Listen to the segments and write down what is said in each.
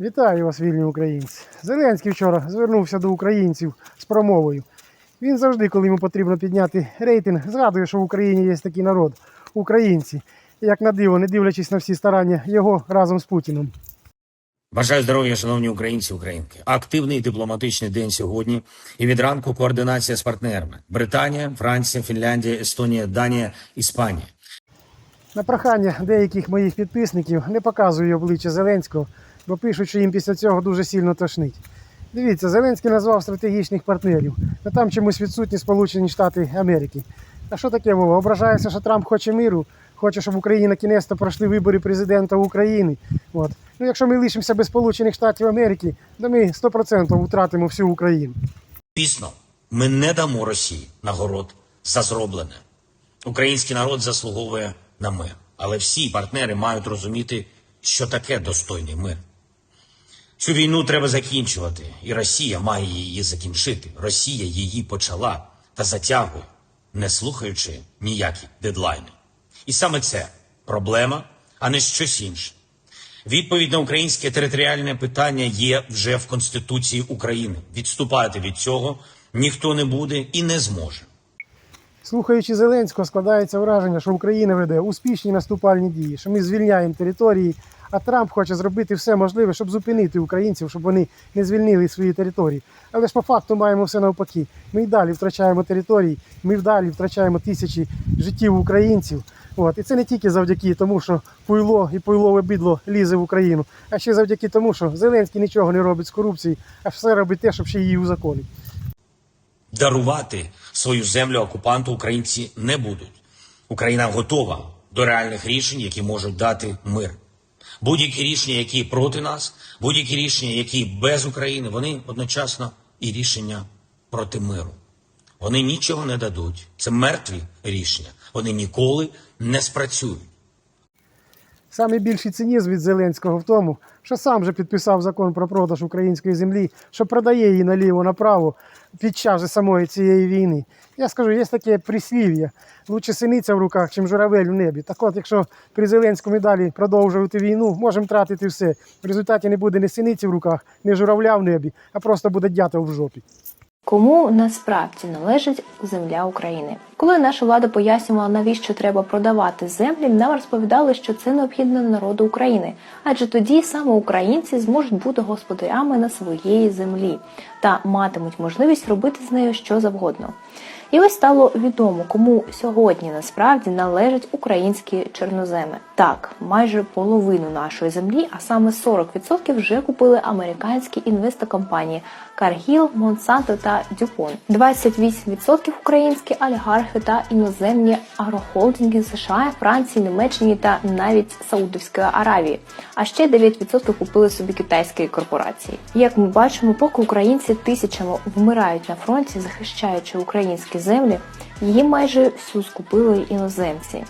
Вітаю вас, вільні українці. Зеленський вчора звернувся до українців з промовою. Він завжди, коли йому потрібно підняти рейтинг, згадує, що в Україні є такий народ українці. Як на диво, не дивлячись на всі старання його разом з Путіним. Бажаю здоров'я, шановні українці, українки. Активний дипломатичний день сьогодні. І від ранку координація з партнерами: Британія, Франція, Фінляндія, Естонія, Данія, Іспанія. На прохання деяких моїх підписників не показую обличчя Зеленського, бо пишуть, що їм після цього дуже сильно тошнить. Дивіться, Зеленський назвав стратегічних партнерів, а там чомусь відсутні Сполучені Штати Америки. А що таке Вова? Ображається, що Трамп хоче миру, хоче, щоб в Україні на кінець пройшли вибори президента України. От. Ну, якщо ми лишимося без Сполучених Штатів Америки, то ми 100% втратимо всю Україну. Пісно, ми не дамо Росії нагород за зроблене. Український народ заслуговує на мир, але всі партнери мають розуміти, що таке достойний мир. Цю війну треба закінчувати, і Росія має її закінчити. Росія її почала та затягує, не слухаючи ніякі дедлайни. І саме це проблема, а не щось інше. Відповідь на українське територіальне питання є вже в Конституції України. Відступати від цього ніхто не буде і не зможе. Слухаючи Зеленського, складається враження, що Україна веде успішні наступальні дії, що ми звільняємо території, а Трамп хоче зробити все можливе, щоб зупинити українців, щоб вони не звільнили свої території. Але ж по факту маємо все навпаки. Ми й далі втрачаємо території, ми й далі втрачаємо тисячі життів українців. От. І це не тільки завдяки тому, що пуйло і пуйлове бідло лізе в Україну, а ще завдяки тому, що Зеленський нічого не робить з корупції, а все робить те, щоб ще її узаконити. Дарувати свою землю окупанту українці не будуть. Україна готова до реальних рішень, які можуть дати мир. Будь-які рішення, які проти нас, будь-які рішення, які без України, вони одночасно і рішення проти миру. Вони нічого не дадуть. Це мертві рішення. Вони ніколи не спрацюють. Саме більший цинізм від Зеленського в тому, що сам же підписав закон про продаж української землі, що продає її наліво-направо під час самої цієї війни. Я скажу, є таке прислів'я: лучше синиця в руках, чим журавель в небі. Так от, якщо при Зеленському далі продовжувати війну, можемо втратити все. В результаті не буде ні синиці в руках, ні журавля в небі, а просто буде дятел в жопі. Кому насправді належить земля України? Коли наша влада пояснювала, навіщо треба продавати землі, нам розповідали, що це необхідно народу України, адже тоді саме українці зможуть бути господарями на своєї землі та матимуть можливість робити з нею що завгодно. І ось стало відомо, кому сьогодні насправді належать українські чорноземи. Так, майже половину нашої землі, а саме 40% вже купили американські інвестокомпанії Cargill, Monsanto та DuPont. 28% українські олігархи та іноземні агрохолдинги США, Франції, Німеччини та навіть Саудовської Аравії. А ще 9% купили собі китайські корпорації. Як ми бачимо, поки українці тисячами вмирають на фронті, захищаючи українські землі, її майже всю скупили іноземці.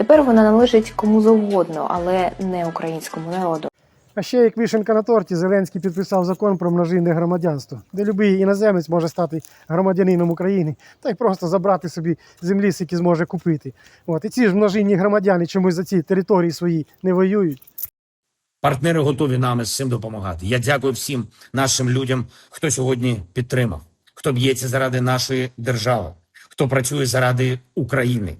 Тепер вона належить кому завгодно, але не українському народу. А ще як вишенка на торті, Зеленський підписав закон про множинне громадянство, де будь-який іноземець може стати громадянином України та й просто забрати собі землі, які зможе купити. От. І ці ж множинні громадяни чомусь за ці території свої не воюють. Партнери готові нам з цим допомагати. Я дякую всім нашим людям, хто сьогодні підтримав, хто б'ється заради нашої держави, хто працює заради України.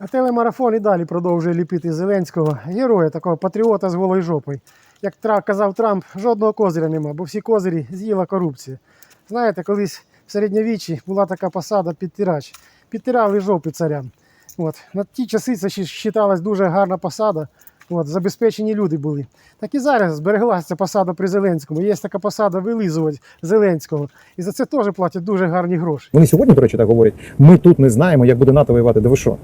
А телемарафон і далі продовжує ліпити Зеленського, героя такого патріота з голою жопою. Як казав Трамп, жодного козиря нема, бо всі козирі з'їла корупція. Знаєте, колись в середньовіччі була така посада підтирач. Підтирали жопи царям. От. На ті часи це ще дуже гарна посада. От, забезпечені люди були. Так і зараз збереглася посада при Зеленському. Є така посада вилизувати Зеленського. І за це теж платять дуже гарні гроші. Вони сьогодні, до речі, так говорять: ми тут не знаємо, як буде НАТО воювати. Да ви що?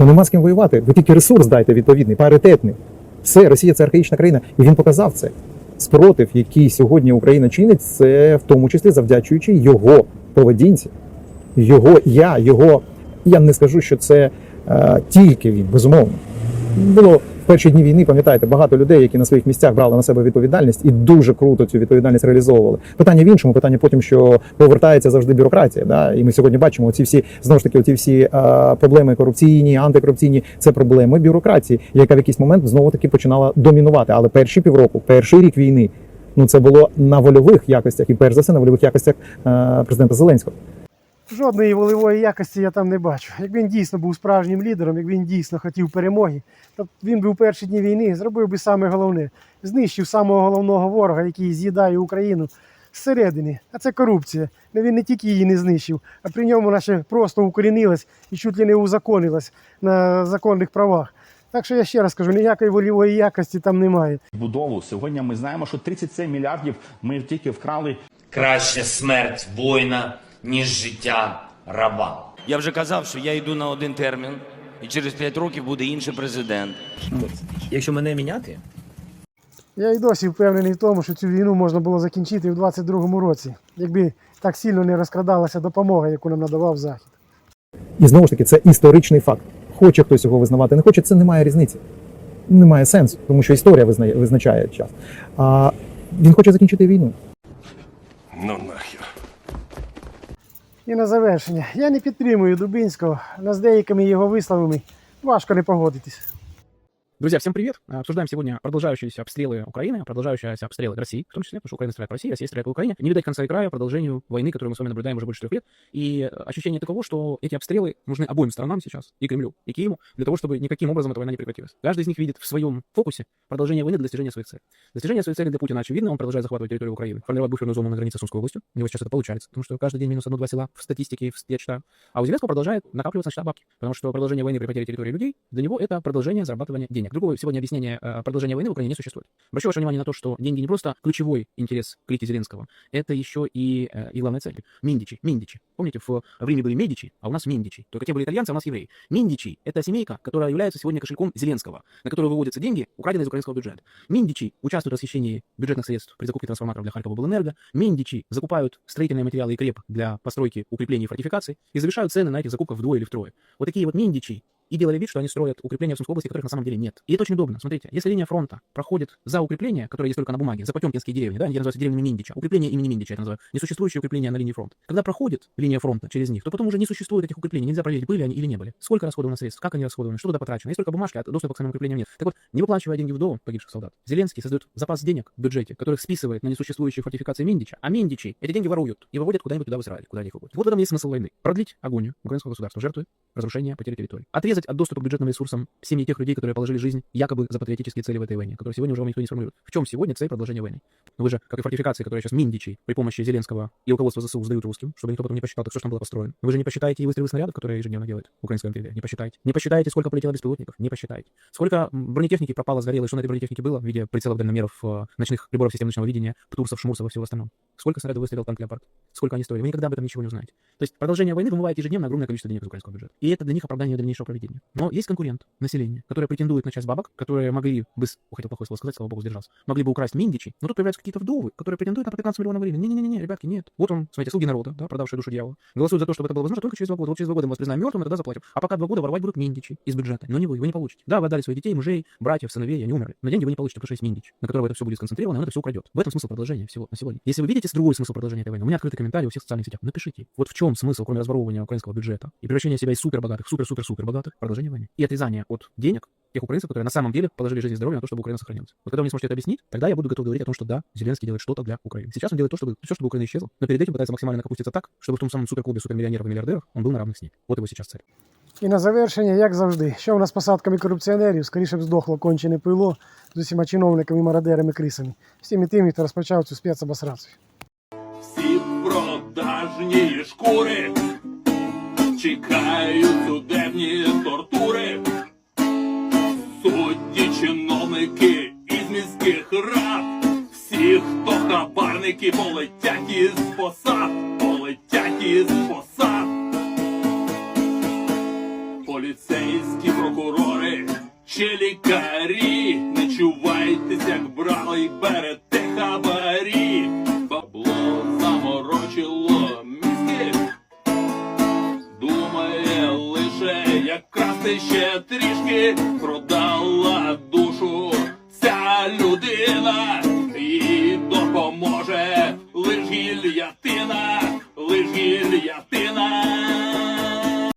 Та нема з ким воювати. Ви тільки ресурс дайте відповідний, паритетний. Все, Росія це архаїчна країна, і він показав це. Спротив, який сьогодні Україна чинить, це в тому числі завдячуючи його поведінці, його я, його. Я не скажу, що це е, тільки він, безумовно. Було перші дні війни, пам'ятаєте, багато людей, які на своїх місцях брали на себе відповідальність і дуже круто цю відповідальність реалізовували. Питання в іншому, питання потім, що повертається завжди бюрократія. Да? І ми сьогодні бачимо ці всі знову ж таки, оці всі а, проблеми корупційні, антикорупційні це проблеми бюрократії, яка в якийсь момент знову таки починала домінувати. Але перші півроку, перший рік війни, ну це було на вольових якостях, і перш за все на вольових якостях а, президента Зеленського. Жодної волевої якості я там не бачу. Як він дійсно був справжнім лідером, як він дійсно хотів перемоги, то він би у перші дні війни зробив би саме головне: знищив самого головного ворога, який з'їдає Україну зсередини. А це корупція. Ну, Він не тільки її не знищив, а при ньому наче просто укорінилась і чуть ли не узаконилась на законних правах. Так що я ще раз кажу, ніякої волівої якості там немає. будову. Сьогодні ми знаємо, що 37 мільярдів ми тільки вкрали Краще смерть воїна, ніж життя раба. Я вже казав, що я йду на один термін, і через 5 років буде інший президент. Якщо мене міняти, Я й досі впевнений в тому, що цю війну можна було закінчити в 22-му році, якби так сильно не розкрадалася допомога, яку нам надавав Захід. І знову ж таки, це історичний факт. Хоче хтось його визнавати, не хоче, це немає різниці. Немає сенсу, тому що історія визнає, визначає час. А він хоче закінчити війну. Ну. І на завершення, я не підтримую Дубинського, але з деякими його висловами важко не погодитись. Друзья, всем привет! Обсуждаем сегодня продолжающиеся обстрелы Украины, продолжающиеся обстрелы России, в том числе, потому что Украина стреляет по России, Россия стреляет по Украине. Не видать конца и края продолжению войны, которую мы с вами наблюдаем уже больше трех лет. И э, ощущение таково, что эти обстрелы нужны обоим сторонам сейчас, и Кремлю, и Киеву, для того, чтобы никаким образом эта война не прекратилась. Каждый из них видит в своем фокусе продолжение войны для достижения своих целей. Достижение своих целей для Путина очевидно, он продолжает захватывать территорию Украины, формировать буферную зону на границе с Сумской областью. У него сейчас это получается, потому что каждый день минус одно-два села в статистике, в- я читаю. А у Зеленского продолжает накапливаться на счета бабки, потому что продолжение войны при потере территории людей, для него это продолжение зарабатывания денег. Другого сегодня объяснения э, продолжения войны в Украине не существует. Обращу ваше внимание на то, что деньги не просто ключевой интерес клики Зеленского, это еще и, э, и главная цель. Миндичи, Миндичи. Помните, в, в Риме были Медичи, а у нас Миндичи. Только те были итальянцы, а у нас евреи. Миндичи – это семейка, которая является сегодня кошельком Зеленского, на который выводятся деньги, украденные из украинского бюджета. Миндичи участвуют в расхищении бюджетных средств при закупке трансформаторов для Харькова Белэнерго. Миндичи закупают строительные материалы и креп для постройки укреплений и фортификаций и завышают цены на этих закупках вдвое или втрое. Вот такие вот Миндичи и делали вид, что они строят укрепления в Сумской области, которых на самом деле нет. И это очень удобно. Смотрите, если линия фронта проходит за укрепления, которые есть только на бумаге, за потемкинские деревни, да, они называются деревнями Миндича, укрепления имени Миндича, это называют, несуществующие укрепления на линии фронта. Когда проходит линия фронта через них, то потом уже не существует этих укреплений, нельзя проверить, были они или не были. Сколько расходовано средств, как они расходованы, что туда потрачено. Есть только бумажки, а доступа к самим укреплениям нет. Так вот, не выплачивая деньги вдовам погибших солдат, Зеленский создает запас денег в бюджете, которых списывает на несуществующие фортификации Миндича, а Миндичи эти деньги воруют и выводят куда-нибудь туда в Израиль, куда они их выводят. Вот в этом есть смысл войны. Продлить агонию украинского государства, жертвы разрушения, потери территории. Отрезать от доступа к бюджетным ресурсам семьи тех людей, которые положили жизнь якобы за патриотические цели в этой войне, которые сегодня уже вам никто не сформулирует. В чем сегодня цель продолжения войны? Вы же, как и фортификации, которые сейчас Миндичи при помощи Зеленского и руководства ЗСУ сдают русским, чтобы никто потом не посчитал, так что там было построено. Вы же не посчитаете и выстрелы снарядов, которые ежедневно делает украинская империя. Не посчитаете. Не посчитаете, сколько полетело беспилотников. Не посчитаете. Сколько бронетехники пропало, сгорело, и что на этой бронетехнике было в виде прицелов дальномеров, э, ночных приборов систем ночного видения, птурсов, шмурсов и всего остального. Сколько снарядов выстрелил танк Леопард? Сколько они стоили? Вы никогда об этом ничего не узнаете. То есть продолжение войны вымывает ежедневно огромное количество денег из украинского бюджета. И это для них оправдание дальнейшего проведения. Но есть конкурент, население, которое претендует на часть бабок, которые могли бы, хотел плохое слово сказать, слава богу, сдержался, могли бы украсть Миндичи, но тут появляются какие-то вдовы, которые претендуют на по 15 миллионов гривен. Не-не-не, ребятки, нет. Вот он, смотрите, слуги народа, да, продавшие душу дьявола. Голосуют за то, чтобы это было возможно только через два года. Вот через два года мы вас признаем мертвым, и тогда заплатим. А пока два года воровать будут Миндичи из бюджета. Но не вы, вы не получите. Да, вы отдали своих детей, мужей, братьев, сыновей, они умерли. Но деньги вы не получите, потому что есть Миндич, на которого это все будет сконцентрировано, и он это все украдет. В этом смысл продолжения всего на сегодня. Если вы видите другой смысл продолжения этой войны, у меня открытый комментарий у всех социальных сетях. Напишите, вот в чем смысл, кроме разворовывания украинского бюджета и превращения себя из супербогатых в супер-супер-супер богатых, продолжения войны. И отрезания от денег тех украинцев, которые на самом деле положили жизнь и здоровье на то, чтобы Украина сохранилась. Вот когда вы не сможете это объяснить, тогда я буду готов говорить о том, что да, Зеленский делает что-то для Украины. Сейчас он делает то, чтобы все, чтобы Украина исчезла, но перед этим пытается максимально накопуститься так, чтобы в том самом суперклубе супермиллионеров и миллиардеров он был на равных с ней. Вот его сейчас цель. І на завершення, як завжди, що у нас з посадками корупціонерів, скоріше б здохло кончене пило з усіма чиновниками, мародерами, крисами. Всіми тими, хто розпочав цю спецобосрацію. Продажні шкури чекають судебні тортури. Судді, чиновники із міських рад. Всі, хто хабарники, полетять із посад, полетять із посад. Поліцейські прокурори чи лікарі, не чувайтесь, як брали берете хабарі. Ще трішки, продала